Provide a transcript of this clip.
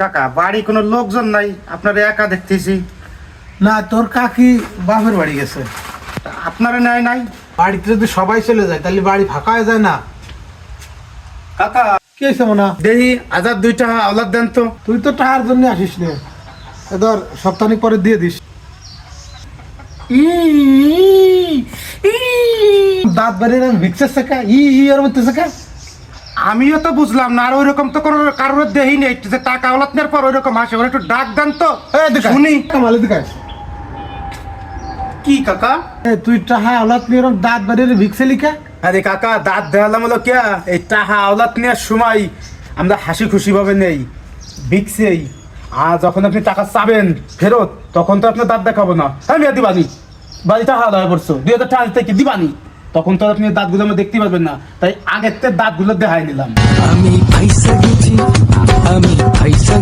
কাকা বাড়ি কোনো লোকজন নাই? আপনার একা দেখতেছি। না তোর কাকি বাপের বাড়ি গেছে। আপনারা নেয় নাই? বাড়িতে যদি সবাই চলে যায় তাহলে বাড়ি ফাঁকা হয়ে যায় না। কাকা কি হয়েছে মনে? দেহি হাজার দুইটা আওলাদ দেন তো। তুই তো টাকার জন্য আসিস নে। এ ধর সপ্তাহখানিক পরে দিয়ে দিস। দাঁত বাড়িয়ে ভিক্সের শেখা ই ই এর মধ্যে শেখা আমিও তো বুঝলাম না আর ওই রকম তো কোনো কারোর দেহি নেই যে টাকা আওলাদ নেওয়ার পর ওই রকম আসে ওরা একটু ডাক দেন তো। শুনি। দেখাস কি কাকা? এ তুই টাহা আলাদ নিয়ে এরকম দাঁত বাড়িয়ে ভিক্সে লিখা। আরে কাকা দাঁত দেওয়ালাম হলো কে এই টাহা আওলাদ নেওয়ার সময় আমরা হাসি খুশি ভাবে নেই বিকছেই আর যখন আপনি টাকা চাবেন ফেরত তখন তো আপনার দাঁত দেখাবো না। আমি দিবানি বাড়ি টাকা আদায় করছ দুই হাজার টাকা থেকে দিবানি? তখন তো আপনি দাঁতগুলো আমরা দেখতে পারবেন না। তাই আগের দাঁতগুলো দেখাই নিলাম। আমি ফাইসা গেছি, আমি ফাইসা